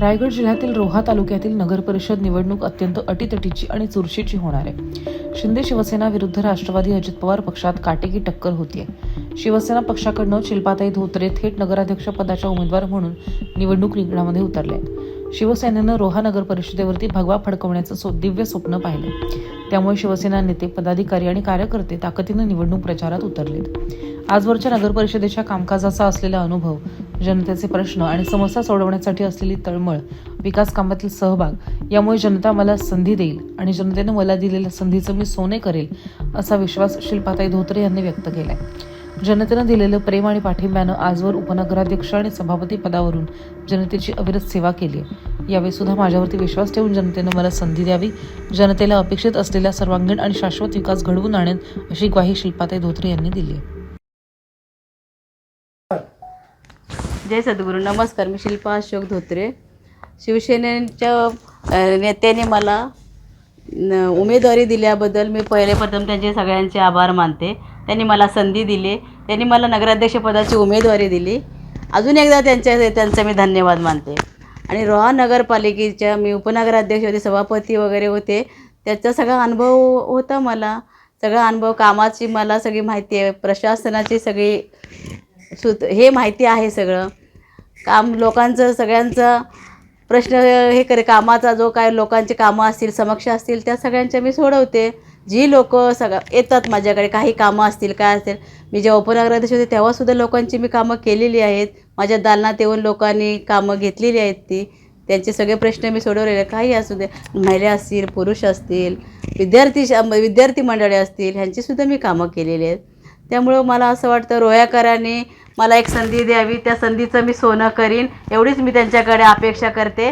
रायगड जिल्ह्यातील रोहा तालुक्यातील नगर परिषद निवडणूक अत्यंत अटीतटीची आणि चुरशीची होणार आहे. शिंदे शिवसेना विरुद्ध राष्ट्रवादी अजित पवार पक्षात काटेकी टक्कर होतीये. शिवसेना पक्षाकडनं शिल्पाताई धोत्रे थेट नगराध्यक्ष पदाच्या उमेदवार म्हणून निवडणूक रिंगणामध्ये उतरले आहेत. शिवसेनेनं रोहा नगर परिषदेवरती भगवा फडकवण्याचं सो दिव्य स्वप्न पाहिलं त्यामुळे शिवसेना नेते पदाधिकारी आणि कार्यकर्ते ताकदीनं निवडणूक प्रचारात उतरलेत. आजवरच्या नगर परिषदेच्या कामकाजाचा असलेला अनुभव जनतेचे प्रश्न आणि समस्या सोडवण्यासाठी असलेली तळमळ विकास कामातील सहभाग यामुळे जनता मला संधी देईल आणि जनतेनं मला दिलेल्या संधीचं मी सोने करेल असा विश्वास शिल्पाताई धोत्रे यांनी व्यक्त केलाय. जनतेनं दिलेलं प्रेम आणि पाठिंब्यानं आजवर उपनगराध्यक्ष आणि सभापती पदावरून जनतेची अविरत सेवा केली आहे यावेळीसुद्धा माझ्यावरती विश्वास ठेवून जनतेनं मला संधी द्यावी. जनतेला अपेक्षित असलेला सर्वांगीण आणि शाश्वत विकास घडवून आणेन अशी ग्वाही शिल्पाताई धोत्रे यांनी दिली जय सद्गुरू. नमस्कार मी शिल्पा अशोक धोत्रे. शिवसेनेच्या नेत्याने मला उमेदवारी दिल्याबद्दल मी पहिले प्रथम त्यांचे सगळ्यांचे आभार मानते. त्यांनी मला संधी दिली. त्यांनी मला नगराध्यक्षपदाची उमेदवारी दिली. अजून एकदा त्यांच्या त्यांचा मी धन्यवाद मानते. आणि रोहा नगरपालिकेच्या मी उपनगराध्यक्ष होते सभापती वगैरे होते. त्याचा सगळा अनुभव होता मला. सगळा अनुभव कामाची मला सगळी माहिती आहे. प्रशासनाची सगळी सुत हे माहिती आहे सगळं. काम लोकांचं सगळ्यांचं प्रश्न हे करे कामाचा जो काय लोकांचे कामं असतील समक्ष असतील त्या सगळ्यांच्या मी सोडवते. जी लोक सगळं येतात माझ्याकडे काही कामं असतील काय असेल मी जेव्हा उपनगराध्यक्ष होते तेव्हासुद्धा लोकांची मी कामं केलेली आहेत. माझ्या दालनात येऊन लोकांनी कामं घेतलेली आहेत ती. त्यांचे सगळे प्रश्न मी सोडवलेले काही असू दे महिला असतील पुरुष असतील विद्यार्थी विद्यार्थी मंडळी असतील ह्यांचीसुद्धा मी कामं केलेली आहेत. त्यामुळं मला असं वाटतं रोयाकरांनी मला एक संधी द्यावी त्या संधीचं मी सोनं करीन एवढीच मी त्यांच्याकडे अपेक्षा करते.